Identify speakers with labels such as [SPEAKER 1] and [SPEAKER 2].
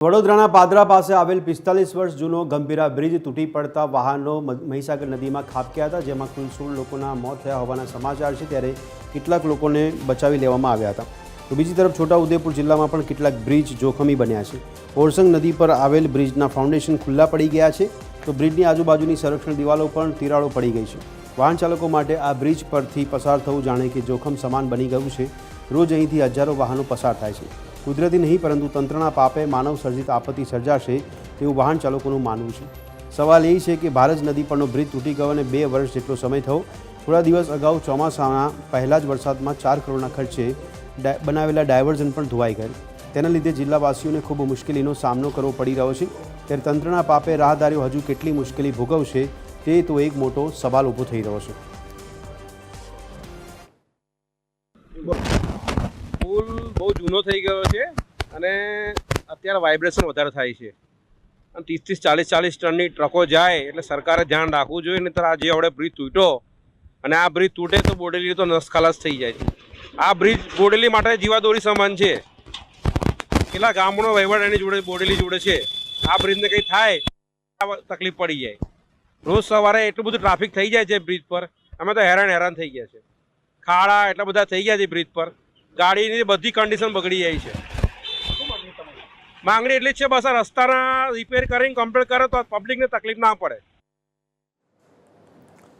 [SPEAKER 1] વડોદરાના પાદરા પાસે આવેલ પિસ્તાલીસ વર્ષ જૂનો ગંભીરા બ્રિજ તૂટી પડતા વાહનો મહીસાગર નદીમાં ખાબક્યા હતા, જેમાં કુલ સોળ લોકોના મોત થયા હોવાના સમાચાર છે. ત્યારે કેટલાક લોકોને બચાવી લેવામાં આવ્યા હતા. તો બીજી તરફ છોટાઉદેપુર જિલ્લામાં પણ કેટલાક બ્રિજ જોખમી બન્યા છે. ઓરસંગ નદી પર આવેલ બ્રિજના ફાઉન્ડેશન ખુલ્લા પડી ગયા છે. તો બ્રિજની આજુબાજુની સંરક્ષણ દિવાલો પણ તિરાડો પડી ગઈ છે. વાહન ચાલકો માટે આ બ્રિજ પરથી પસાર થવું જાણે કે જોખમ સમાન બની ગયું છે. રોજ અહીંથી હજારો વાહનો પસાર થાય છે. કુદરતી નહીં, પરંતુ તંત્રના પાપે માનવ સર્જિત આપત્તિ સર્જાશે તેવું વાહન ચાલકોનું માનવું છે. સવાલ એ છે કે ભારત નદી પરનો બ્રિજ તૂટી ગયો અને બે વર્ષ જેટલો સમય થયો. થોડા દિવસ અગાઉ ચોમાસાના પહેલા જ વરસાદમાં ચાર કરોડના ખર્ચે બનાવેલા ડાયવર્ઝન પણ ધોવાઈ ગયા. તેના લીધે જિલ્લાવાસીઓને ખૂબ મુશ્કેલીનો સામનો કરવો પડી રહ્યો છે. ત્યારે તંત્રના પાપે રાહદારીઓ હજુ કેટલી મુશ્કેલી ભોગવશે તે તો એક મોટો સવાલ ઊભો થઈ રહ્યો છે.
[SPEAKER 2] પુલ બહુ જૂનો થઈ ગયો છે અને અત્યારે વાઇબ્રેશન વધારે થાય છે. અને ત્રીસ ત્રીસ ચાલીસ ચાલીસ ટનની ટ્રકો જાય એટલે સરકારે ધ્યાન રાખવું જોઈએ નહીં આ જે હવે બ્રિજ તૂટ્યો અને આ બ્રિજ તૂટે તો બોડેલી તો નસખાલાસ થઈ જાય. આ બ્રિજ બોડેલી માટે જીવાદોરી સમાન છે. કેટલા ગામનો વહીવટ એની જોડે બોડેલી જોડે છે. આ બ્રિજને કંઈ થાય તકલીફ પડી જાય. રોજ સવારે એટલું બધું ટ્રાફિક થઈ જાય છે બ્રિજ પર. અમે તો હેરાન હેરાન થઈ ગયા છે. ખાડા એટલા બધા થઈ ગયા છે બ્રિજ પર. ગાડીની બધી કન્ડિશન બગડી જાય છે. માંગણી એટલી જ છે, બસ આ રસ્તાના રિપેર કરીને કમ્પ્લીટ કરે તો પબ્લિકને તકલીફ ના પડે.